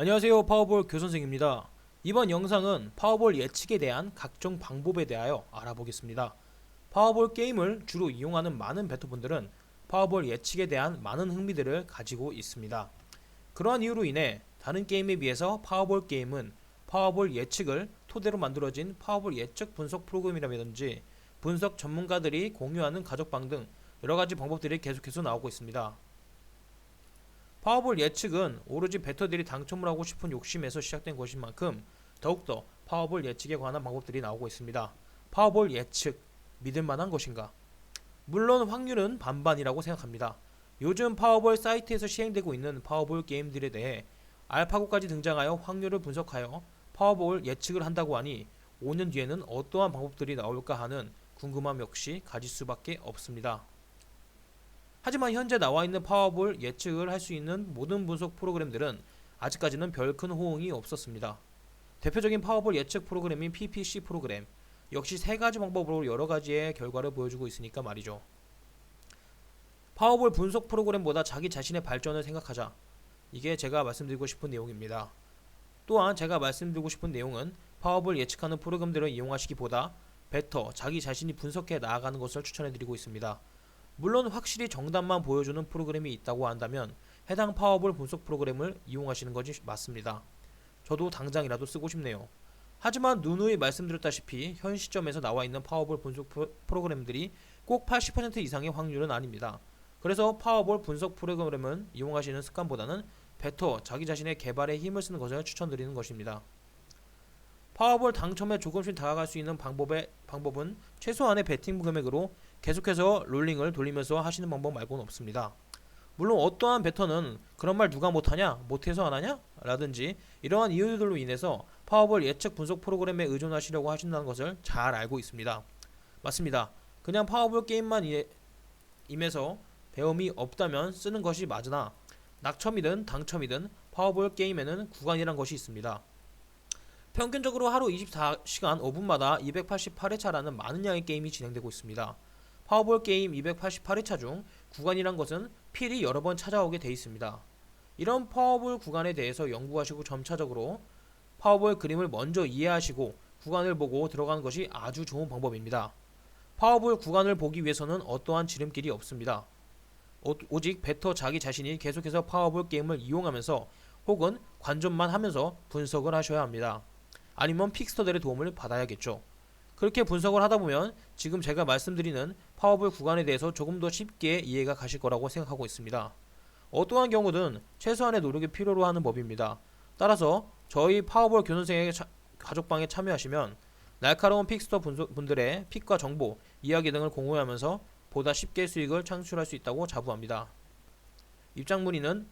안녕하세요 파워볼 교선생입니다. 이번 영상은 파워볼 예측에 대한 각종 방법에 대하여 알아보겠습니다. 파워볼 게임을 주로 이용하는 많은 베터분들은 파워볼 예측에 대한 많은 흥미들을 가지고 있습니다. 그러한 이유로 인해 다른 게임에 비해서 파워볼 게임은 파워볼 예측을 토대로 만들어진 파워볼 예측 분석 프로그램이라든지 분석 전문가들이 공유하는 가족방 등 여러가지 방법들이 계속해서 나오고 있습니다. 파워볼 예측은 오로지 베터들이 당첨을 하고 싶은 욕심에서 시작된 것인 만큼 더욱더 파워볼 예측에 관한 방법들이 나오고 있습니다. 파워볼 예측 믿을 만한 것인가? 물론 확률은 반반이라고 생각합니다. 요즘 파워볼 사이트에서 시행되고 있는 파워볼 게임들에 대해 알파고까지 등장하여 확률을 분석하여 파워볼 예측을 한다고 하니 5년 뒤에는 어떠한 방법들이 나올까 하는 궁금함 역시 가질 수밖에 없습니다. 하지만 현재 나와 있는 파워볼 예측을 할 수 있는 모든 분석 프로그램들은 아직까지는 별 큰 호응이 없었습니다. 대표적인 파워볼 예측 프로그램인 PPC 프로그램 역시 세 가지 방법으로 여러 가지의 결과를 보여주고 있으니까 말이죠. 파워볼 분석 프로그램보다 자기 자신의 발전을 생각하자. 이게 제가 말씀드리고 싶은 내용입니다. 또한 제가 말씀드리고 싶은 내용은 파워볼 예측하는 프로그램들을 이용하시기보다 베터 자기 자신이 분석해 나아가는 것을 추천해 드리고 있습니다. 물론 확실히 정답만 보여주는 프로그램이 있다고 한다면 해당 파워볼 분석 프로그램을 이용하시는 것이 맞습니다. 저도 당장이라도 쓰고 싶네요. 하지만 누누이 말씀드렸다시피 현 시점에서 나와 있는 파워볼 분석 프로- 프로그램들이 꼭 80% 이상의 확률은 아닙니다. 그래서 파워볼 분석 프로그램은 이용하시는 습관보다는 베터 자기 자신의 개발에 힘을 쓰는 것을 추천드리는 것입니다. 파워볼 당첨에 조금씩 다가갈 수 있는 방법의 방법은 최소한의 베팅 금액으로 계속해서 롤링을 돌리면서 하시는 방법 말고는 없습니다. 물론 어떠한 베터는 그런 말 누가 못하냐 못해서 안 하냐 라든지 이러한 이유들로 인해서 파워볼 예측 분석 프로그램에 의존하시려고 하신다는 것을 잘 알고 있습니다. 맞습니다. 그냥 파워볼 게임만 이- 임해서 배움이 없다면 쓰는 것이 맞으나 낙첨이든 당첨이든 파워볼 게임에는 구간이란 것이 있습니다. 평균적으로 하루 24시간 5분마다 288회차라는 많은 양의 게임이 진행되고 있습니다. 파워볼 게임 288회차 중 구간이란 것은 필히 여러 번 찾아오게 돼 있습니다. 이런 파워볼 구간에 대해서 연구하시고 점차적으로 파워볼 그림을 먼저 이해하시고 구간을 보고 들어가는 것이 아주 좋은 방법입니다. 파워볼 구간을 보기 위해서는 어떠한 지름길이 없습니다. 오- 오직 베터 자기 자신이 계속해서 파워볼 게임을 이용하면서 혹은 관전만 하면서 분석을 하셔야 합니다. 아니면 픽스터들의 도움을 받아야겠죠. 그렇게 분석을 하다 보면 지금 제가 말씀드리는 파워볼 구간에 대해서 조금 더 쉽게 이해가 가실 거라고 생각하고 있습니다. 어떠한 경우든 최소한의 노력이 필요로 하는 법입니다. 따라서 저희 파워볼 교선생의 차- 가족방에 참여하시면 날카로운 픽스터 분들의 픽과 정보, 이야기 등을 공유하면서 보다 쉽게 수익을 창출할 수 있다고 자부합니다. 입장 문의는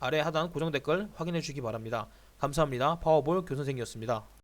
아래 하단 고정 댓글 확인해 주시기 바랍니다. 감사합니다. 파워볼 교선생이었습니다.